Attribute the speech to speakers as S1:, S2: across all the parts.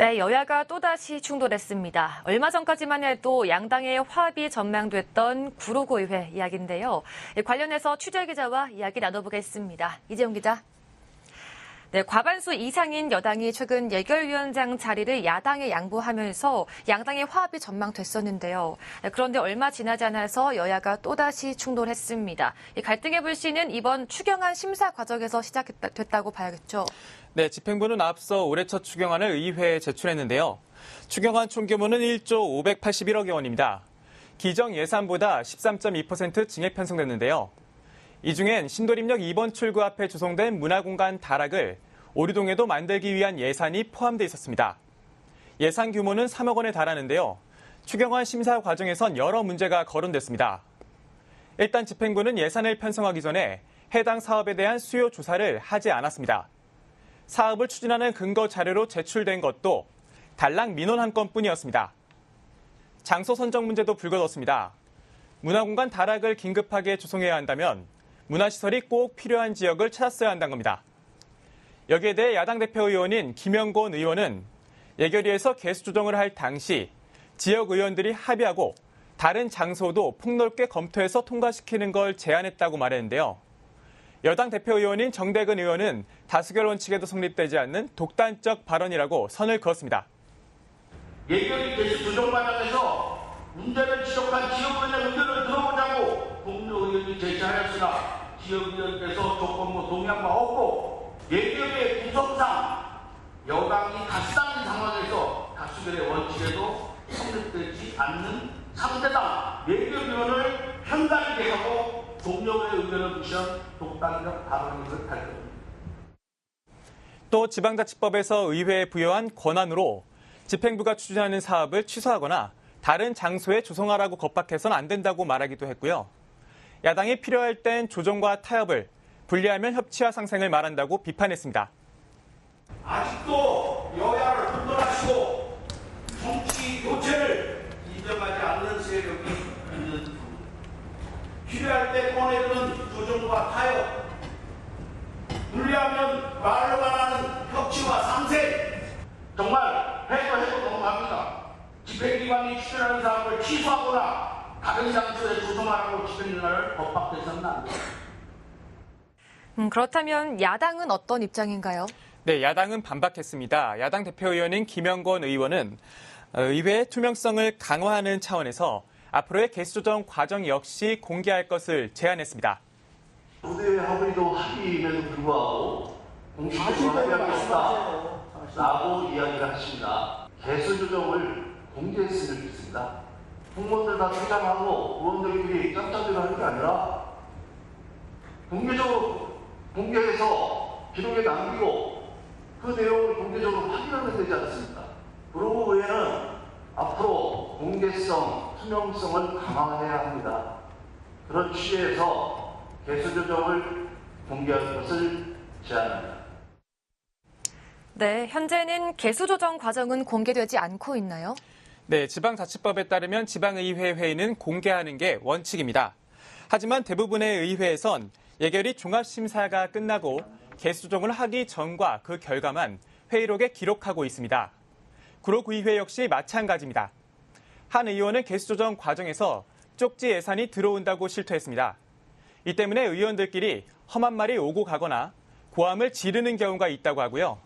S1: 네, 여야가 또다시 충돌했습니다. 얼마 전까지만 해도 양당의 화합이 전망됐던 구로구의회 이야기인데요. 예, 관련해서 취재 기자와 이야기 나눠보겠습니다. 이재용 기자. 네, 과반수 이상인 여당이 최근 예결위원장 자리를 야당에 양보하면서 양당의 화합이 전망됐었는데요. 네, 그런데 얼마 지나지 않아서 여야가 또다시 충돌했습니다. 이 갈등의 불씨는 이번 추경안 심사 과정에서 시작됐다고 봐야겠죠.
S2: 네, 집행부는 앞서 올해 첫 추경안을 의회에 제출했는데요. 추경안 총 규모는 1조 581억여 원입니다. 기정 예산보다 13.2% 증액 편성됐는데요. 이 중엔 신도림역 2번 출구 앞에 조성된 문화공간 다락을 오류동에도 만들기 위한 예산이 포함되어 있었습니다. 예산 규모는 3억 원에 달하는데요. 추경안 심사 과정에선 여러 문제가 거론됐습니다. 일단 집행부는 예산을 편성하기 전에 해당 사업에 대한 수요 조사를 하지 않았습니다. 사업을 추진하는 근거 자료로 제출된 것도 달랑 민원 한 건뿐이었습니다. 장소 선정 문제도 불거졌습니다. 문화공간 다락을 긴급하게 조성해야 한다면 문화시설이 꼭 필요한 지역을 찾았어야 한다는 겁니다. 여기에 대해 야당 대표 의원인 김영곤 의원은 예결위에서 개수 조정을 할 당시 지역 의원들이 합의하고 다른 장소도 폭넓게 검토해서 통과시키는 걸 제안했다고 말했는데요. 여당 대표 의원인 정대근 의원은 다수결 원칙에도 성립되지 않는 독단적 발언이라고 선을 그었습니다.
S3: 예결위 개수 조정 과정에서 문제를 지적한 지역의원의 의견을 들어보자고 동료 의원이 제시하였으나 지역의원께서 조건부 동의한 바 없고 예결위의 구성상 여당이 다수당인 상황에서 다수결의 원칙에도 성립되지 않는 상대당 예결위원을 편가르게 하고 동료의 의견을 무시한 독단적 발언임을 밝혔습니다.
S2: 또 지방자치법에서 의회에 부여한 권한으로 집행부가 추진하는 사업을 취소하거나 다른 장소에 조성하라고 겁박해서는 안 된다고 말하기도 했고요. 야당이 필요할 땐 조정과 타협을 분리하면 협치와 상생을 말한다고 비판했습니다.
S3: 아직도 여야를 분돌하시고 정치 교체를 인정하지 않는 세력이 있는 중 필요할 때 꺼내드는 조정과 타협. 분리하면 말로만 하는 협치와 상생. 정말 해도 해도 너무합니다. 집행기관이 추진하는 사업을 취소하거나 다른 장소에 조성하라고 집행기관을 법박해서는 안 됩니다
S1: 음, 그렇다면 야당은 어떤 입장인가요?
S2: 네, 야당은 반박했습니다. 야당 대표의원인 김영건 의원은 어, 의회의 투명성을 강화하는 차원에서 앞으로의 개수 조정 과정 역시 공개할 것을 제안했습니다.
S3: 합의도 합의임에도 불구하고 공식적으로 합의할 게 없다 라고 이야기를 하십니다. 개수 조정을 공개했으면 좋겠습니다. 공무원들 다 퇴장하고 의원들끼리 짬짬이로 하는 게 아니라 공개적으로 공개해서 기록에 남기고 그 내용을 공개적으로 확인하면 되지 않습니까? 그러고 외에는 앞으로 공개성, 투명성을 강화해야 합니다. 그런 취지에서 개수 조정을 공개할 것을 제안합니다.
S1: 네, 현재는 개수 조정 과정은 공개되지 않고 있나요?
S2: 네, 지방자치법에 따르면 지방의회 회의는 공개하는 게 원칙입니다. 하지만 대부분의 의회에선 예결위 종합심사가 끝나고 개수조정을 하기 전과 그 결과만 회의록에 기록하고 있습니다. 구로구의회 역시 마찬가지입니다. 한 의원은 개수조정 과정에서 쪽지 예산이 들어온다고 실토했습니다. 이 때문에 의원들끼리 험한 말이 오고 가거나 고함을 지르는 경우가 있다고 하고요.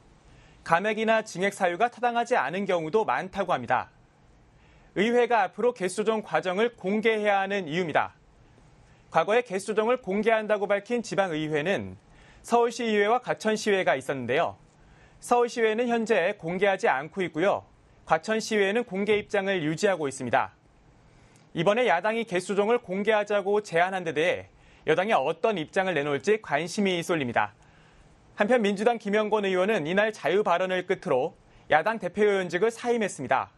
S2: 감액이나 징액 사유가 타당하지 않은 경우도 많다고 합니다. 의회가 앞으로 개수조정 과정을 공개해야 하는 이유입니다. 과거에 개수조정을 공개한다고 밝힌 지방의회는 서울시의회와 과천시의회가 있었는데요. 서울시의회는 현재 공개하지 않고 있고요. 과천시의회는 공개 입장을 유지하고 있습니다. 이번에 야당이 개수조정을 공개하자고 제안한 데 대해 여당이 어떤 입장을 내놓을지 관심이 쏠립니다. 한편 민주당 김영권 의원은 이날 자유 발언을 끝으로 야당 대표의원직을 사임했습니다.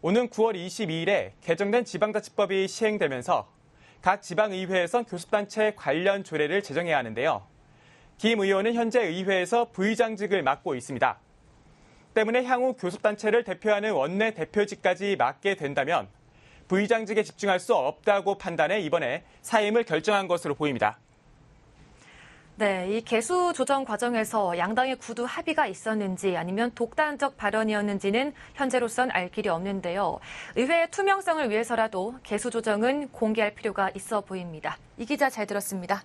S2: 오는 9월 22일에 개정된 지방자치법이 시행되면서 각 지방의회에선 교섭단체 관련 조례를 제정해야 하는데요. 김 의원은 현재 의회에서 부의장직을 맡고 있습니다. 때문에 향후 교섭단체를 대표하는 원내 대표직까지 맡게 된다면 부의장직에 집중할 수 없다고 판단해 이번에 사임을 결정한 것으로 보입니다.
S1: 네, 이 개수 조정 과정에서 양당의 구두 합의가 있었는지 아니면 독단적 발언이었는지는 현재로선 알 길이 없는데요. 의회의 투명성을 위해서라도 개수 조정은 공개할 필요가 있어 보입니다. 이 기자 잘 들었습니다.